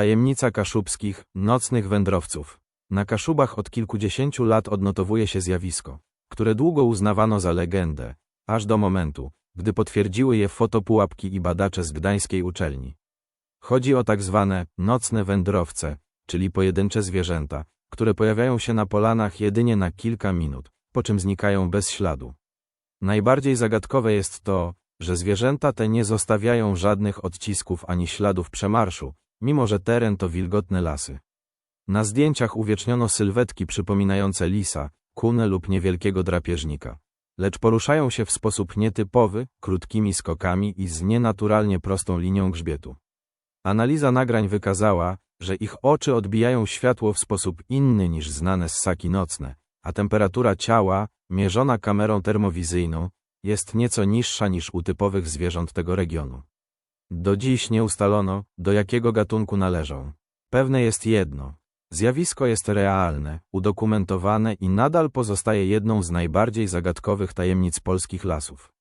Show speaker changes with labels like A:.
A: Tajemnica kaszubskich, nocnych wędrowców. Na Kaszubach od kilkudziesięciu lat odnotowuje się zjawisko, które długo uznawano za legendę, aż do momentu, gdy potwierdziły je fotopułapki i badacze z gdańskiej uczelni. Chodzi o tak zwane nocne wędrowce, czyli pojedyncze zwierzęta, które pojawiają się na polanach jedynie na kilka minut, po czym znikają bez śladu. Najbardziej zagadkowe jest to, że zwierzęta te nie zostawiają żadnych odcisków ani śladów przemarszu, mimo że teren to wilgotne lasy. Na zdjęciach uwieczniono sylwetki przypominające lisa, kunę lub niewielkiego drapieżnika. Lecz poruszają się w sposób nietypowy, krótkimi skokami i z nienaturalnie prostą linią grzbietu. Analiza nagrań wykazała, że ich oczy odbijają światło w sposób inny niż znane ssaki nocne, a temperatura ciała, mierzona kamerą termowizyjną, jest nieco niższa niż u typowych zwierząt tego regionu. Do dziś nie ustalono, do jakiego gatunku należą. Pewne jest jedno. Zjawisko jest realne, udokumentowane i nadal pozostaje jedną z najbardziej zagadkowych tajemnic polskich lasów.